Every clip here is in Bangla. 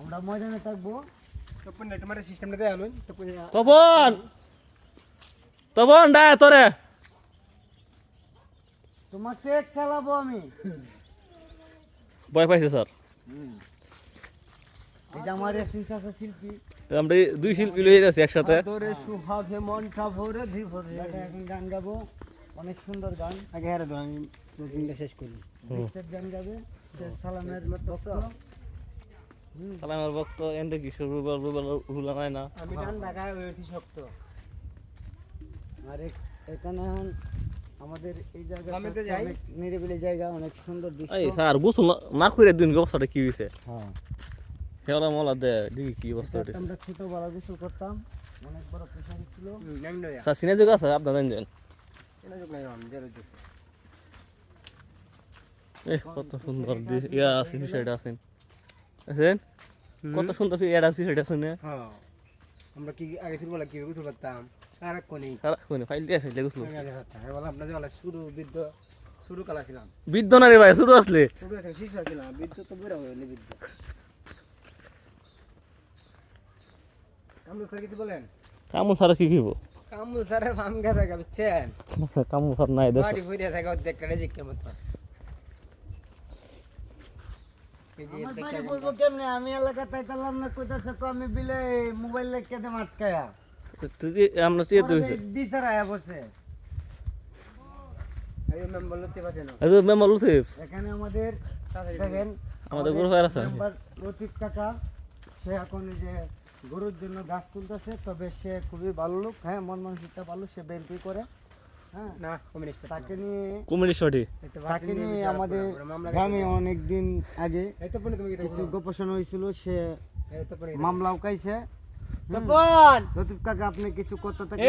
আমরা ময়দানে থাকব। বাবা কোনটা কই হ্যাঁ স্যার আমরা তপন তপন! ডায় তোরে। তোমাকে খেলাবো আমি। ভয় পাইছে স্যার। আমার দুই শিল্পী লয়ে যাচ্ছি একসাথে। তোরে সুহাগে মনটা ভরে ধীরে এখন গান গাবো। অনেক সুন্দর গান। আগে হারে দাও আমি শেষ করি। গান গাবে। সালামের হুম, সালামের ভক্ত এন্ডে কিশোর রুবেল রুবেল রুলা নাই না। আমি গান ঢাকায় হয়েছি শক্ত। আর এখানে এখন আমাদের এই জায়গা অনেক নিরিবিলি জায়গা অনেক সুন্দর দৃশ্য। এই স্যার গোসল না- করে দিন অবস্থাটা কি হয়েছে হ্যাঁ। হেলা মলা দে দেখি কি অবস্থা হয়েছে আমরা ছোটবেলা গোসল করতাম অনেক বড় পেশারি ছিল। স্যার সিনে যোগ আছে আপনার জানেন এই কত সুন্দর দি- ইয়া আছে বিষয়টা আছেন আছেন? কত সুন্দর এডাস হ্যাঁ। আমরা কি আগে শুরু কি গুছল করতাম? সারাক্ষণই সারাক্ষণই ফাইল দিয়ে ফাইল দিয়ে হ্যাঁ, হ্যাঁ, শুরু শুরু কালা ছিলাম। না রে ভাই শুরু আসলে। শুরু আসলে শিশু ছিলাম তো বেরা হইলে বিদ্য স্যার কি বলেন? কামরুল স্যার কি কিবো কামরুল স্যারের ভাঙ্গা বুঝছেন? কামরুল স্যার নাই দেখো। বাড়ি ঘুরে থাকা অর্ধেক রেজিক্টের মতো মতো বলব কেমনে? আমি এলাকা তাইতালাম না কইতাছে তো আমি বিলে মোবাইল লেখকে দে মাটকায়া তুই আমরা তুই তো হইছে আয়া বসে। এই মেম্বার লতি পাচ্ছে না। এই মেম্বার লুসিফ এখানে আমাদের দেখেন আমাদের গরু ফায়ার আছে। লতিফ কাকা সে এখন যে গরুর জন্য গাছ তুলতেছে তবে সে খুবই ভালো লোক। হ্যাঁ মন মানসিকতা ভালো সে বিএনপি করে। না তাকে নিয়ে কমিউনিস্ট তাকে নিয়ে আমাদের গ্রামে অনেক দিন আগে কিছু গোপসন হয়েছিল সে মামলা উকাইছে। লতিফ কাকা আপনি কিছু করতে থাকেন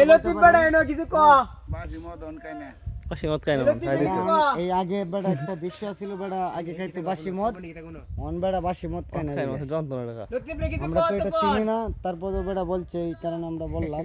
কিছু ক? পাশে মত কাই না। খাই দিছে। এই আগে বেড়া একটা দৃশ্য ছিল বেড়া আগে খাইতে বাসি মদ। অন বেড়া বাসি মদ যন্ত্রণা টাকা আমরা তো এটা চিনি না তারপরে বেড়া বলছে এই কারণে আমরা বললাম।